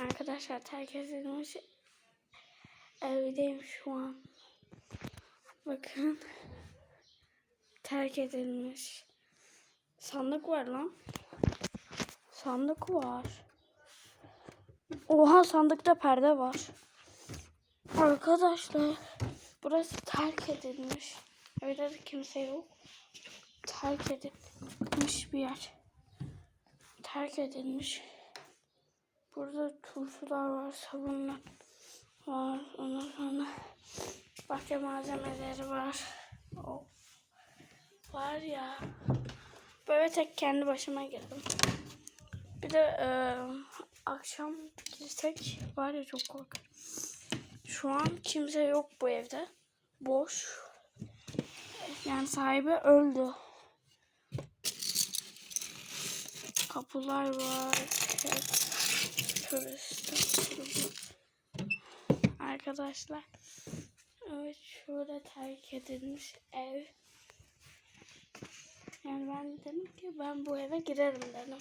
Arkadaşlar terk edilmiş evdeyim şu an. Bakın. Terk edilmiş. Sandık var lan. Sandık var. Oha sandıkta perde var. Arkadaşlar burası terk edilmiş. Evde de kimse yok. Terk edilmiş bir yer. Terk edilmiş. Burada turşular var, sabunlar var. Ondan sonra bahçe malzemeleri var. O var ya. Böyle tek kendi başıma girdim. Bir de e, akşam girsek var ya çok korkarım. Şu an kimse yok bu evde. Boş. Yani sahibi öldü. Kapılar var. Evet. Arkadaşlar. Evet şurada terk edilmiş ev. Yani ben dedim ki ben bu eve girerim dedim.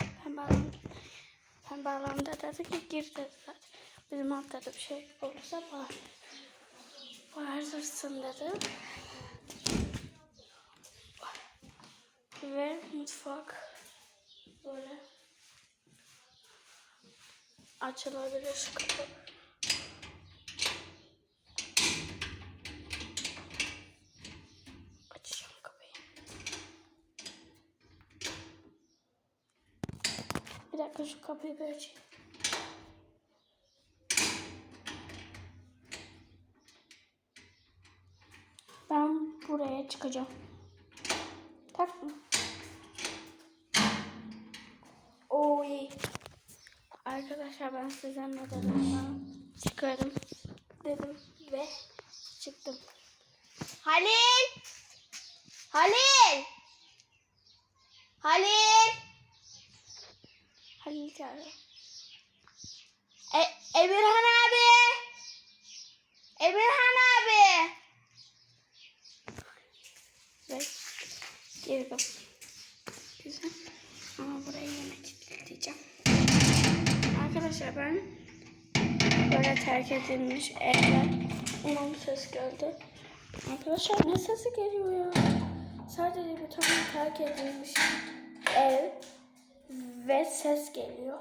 Ben bağlam, ben bağlamda dedi ki gir dedi zaten. Bizim altta da bir şey olursa var. Vardırsın dedi. Ve mutfak böyle açılabilir kapı. Açacağım kapıyı. Bir dakika şu kapıyı bir. Ben buraya çıkacağım. Arkadaşlar ben size? Ben çıkarım dedim ve çıktım. Halil! Halil! Halil! Halil çağırıyor. E Emirhan abi! Emirhan abi! Ve girdim. Güzel. Ama yine kilitleyeceğim. Arkadaşlar ben böyle terk edilmiş evler. Umarım ses geldi. Arkadaşlar ne sesi geliyor ya? Sadece bir tane terk edilmiş ev ve ses geliyor.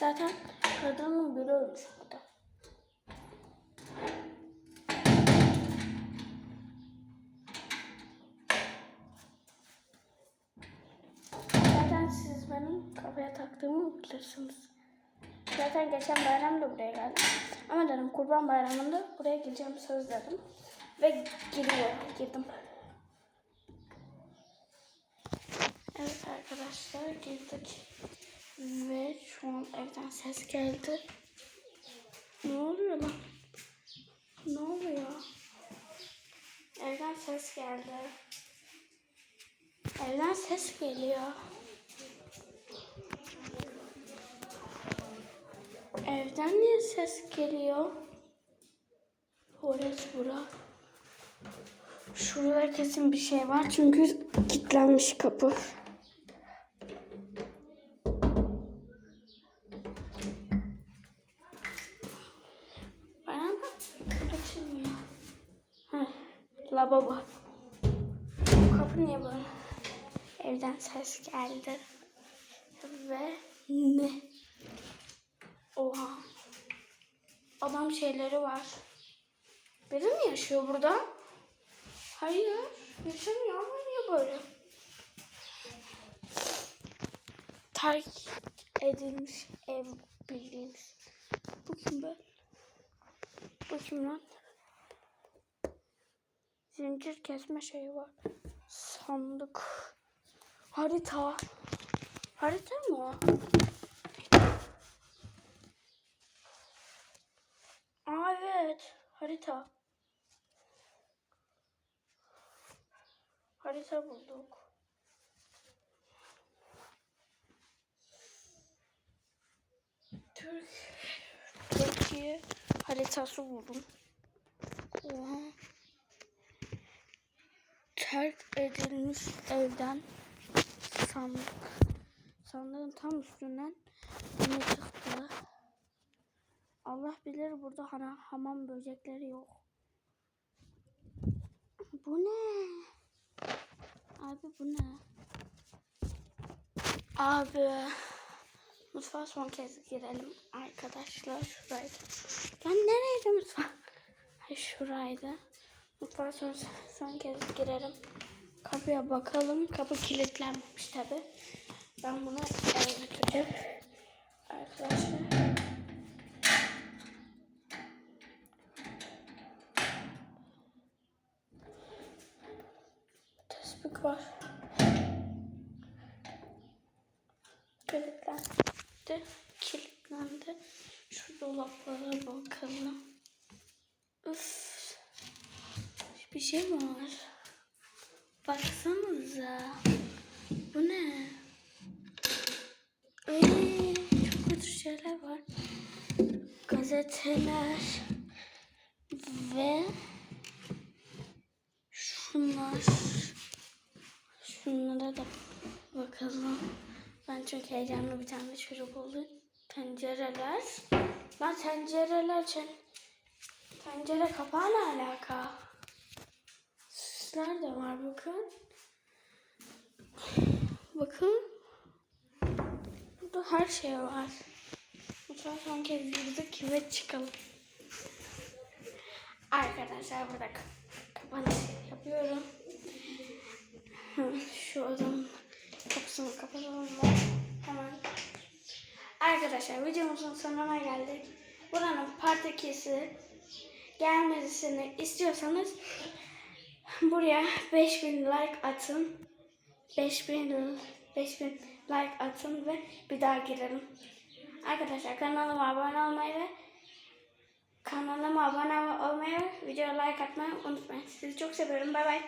Zaten kadının biri ölmüş burada. Benim kafaya taktığımı bilirsiniz. Zaten geçen bayram da buraya geldim. Ama dedim kurban bayramında buraya gireceğim söz dedim. Ve giriyorum, girdim. Evet arkadaşlar girdik. Ve şu an evden ses geldi. Ne oluyor lan? Ne oluyor? Evden ses geldi. Evden ses geliyor. Evden niye ses geliyor? Orası bura. Şurada kesin bir şey var çünkü kilitlenmiş kapı. Bana. Açılmıyor. Lavabo. Kapı niye böyle? Evden ses geldi. Ve ne? Oha. Adam şeyleri var. Biri mi yaşıyor burada? Hayır. Yaşamıyor ama niye böyle? Terk edilmiş ev bildiğiniz. Bu kim be? Bu kim lan? Zincir kesme şeyi var. Sandık. Harita. Harita mı? Aa evet. Harita. Harita bulduk. Türk Türkiye haritası buldum. Oha. Terk edilmiş evden sandık. sandığın tam üstünden ne çıktı. Allah bilir burada hana, hamam böcekleri yok. Bu ne? Abi bu ne? Abi. Mutfağa son kez girelim arkadaşlar. Şuraydı. Ben nereydi mutfak? Ha, şuraydı. Mutfağa son, son kez girelim. Kapıya bakalım. Kapı kilitlenmemiş tabi. Ben bunu eve götüreceğim. Arkadaşlar. Tespih var. Kilitlendi. Kilitlendi. Şu dolaplara bakalım. Üf. Bir şey mi var? Baksanıza. Bu ne? Ee, çok kötü şeyler var. Gazeteler ve şunlar. Şunlara da bakalım. Ben çok heyecanlı bir tane çocuk oldum. Tencereler. Lan tencereler ten tencere kapağı ne alaka? Süsler de var bakın. Bakın. Burada her şey var. Mutfağa son kez girdik ve çıkalım. Arkadaşlar burada kapanış yapıyorum. Hı, Şu odanın kapısını kapatalım ve hemen. Arkadaşlar videomuzun sonuna geldik. Buranın part 2'si gelmesini istiyorsanız buraya 5000 like atın. 5000 5000 like atın ve bir daha girelim. Arkadaşlar kanalıma abone olmayı ve kanalıma abone olmayı videoya like atmayı unutmayın. Sizi çok seviyorum. Bay bay.